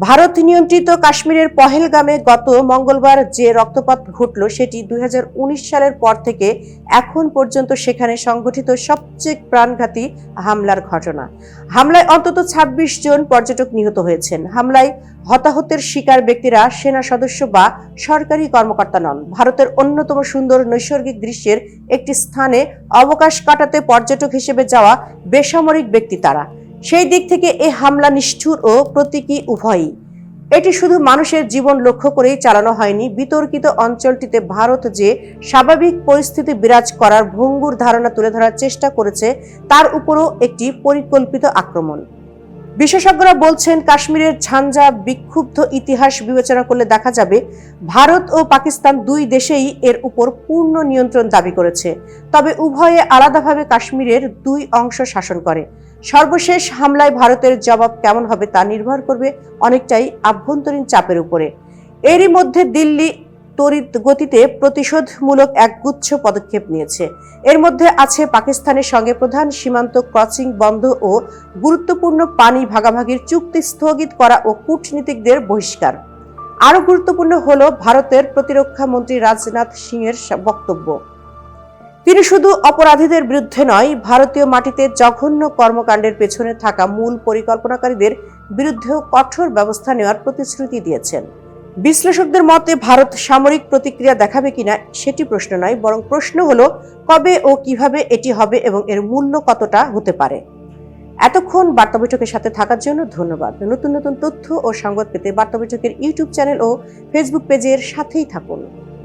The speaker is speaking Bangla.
ভারত নিয়ন্ত্রিত কাশ্মীরের পহেলগামে গত মঙ্গলবার যে রক্তপাত ঘটল, সেটি দুই সালের পর থেকে এখন পর্যন্ত সেখানে সংঘটিত সবচেয়ে প্রাণঘাতী হামলার ঘটনা। হামলায় অন্তত ২৬ জন পর্যটক নিহত হয়েছেন। হামলায় হতাহতের শিকার ব্যক্তিরা সেনা সদস্য বা সরকারি কর্মকর্তা নন। ভারতের অন্যতম সুন্দর নৈসর্গিক দৃশ্যের একটি স্থানে অবকাশ কাটাতে পর্যটক হিসেবে যাওয়া বেসামরিক ব্যক্তি তারা। সেই দিক থেকে এ হামলা নিষ্ঠুর ও প্রতীকী উভয়ই। এটি শুধু মানুষের জীবন লক্ষ্য করেই চালানো হয়নি, বিতর্কিত অঞ্চলটিতে ভারত যে স্বাভাবিক পরিস্থিতি বিরাজ করার ভঙ্গুর ধারণা তুলে ধরার চেষ্টা করেছে, তার উপরও একটি পরিকল্পিত আক্রমণ। বিশেষজ্ঞরা বলছেন কাশ্মীরের ঝাঞ্ঝা বিক্ষুব্ধ ইতিহাস বিবেচনা করলে দেখা যাবে ভারত ও পাকিস্তান দুই দেশেই এর উপর পূর্ণ নিয়ন্ত্রণ দাবি করেছে। তবে উভয়ে আলাদাভাবে কাশ্মীরের দুই অংশ শাসন করে। সর্বশেষ হামলায় ভারতের জবাব কেমন হবে তা নির্ভর করবে অনেকটাই আভ্যন্তরীণ চাপের উপরে। এরই মধ্যে দিল্লি তড়িৎ গতিতে প্রতিশোধমূলক এক গুচ্ছ পদক্ষেপ নিয়েছে। এর মধ্যে আছে পাকিস্তানের সঙ্গে প্রধান সীমান্ত ক্রসিং বন্ধ ও গুরুত্বপূর্ণ পানি ভাগাভাগির চুক্তি স্থগিত করা ও কূটনীতিকদের বহিষ্কার। আরও গুরুত্বপূর্ণ হল ভারতের প্রতিরক্ষা মন্ত্রী রাজনাথ সিংয়ের বক্তব্য। তিনি শুধু অপরাধীদের বিরুদ্ধে নয়, ভারতীয় মাটিতে জঘন্য কর্মকাণ্ডের পেছনে থাকা মূল পরিকল্পনাকারীদের বিরুদ্ধেও কঠোর ব্যবস্থা নেওয়ার প্রতিশ্রুতি দিয়েছেন। বিশ্লেষকদের মতে ভারত সামরিক প্রতিক্রিয়া দেখাবে কিনা সেটি প্রশ্ন নয়, বরং প্রশ্ন হলো কবে ও কীভাবে এটি হবে এবং এর মূল্য কতটা হতে পারে। এতক্ষণ বার্তা বৈঠকের সাথে থাকার জন্য ধন্যবাদ। নতুন নতুন তথ্য ও সংবাদ পেতে বার্তা বৈঠকের ইউটিউব চ্যানেল ও ফেসবুক পেজের সাথেই থাকুন।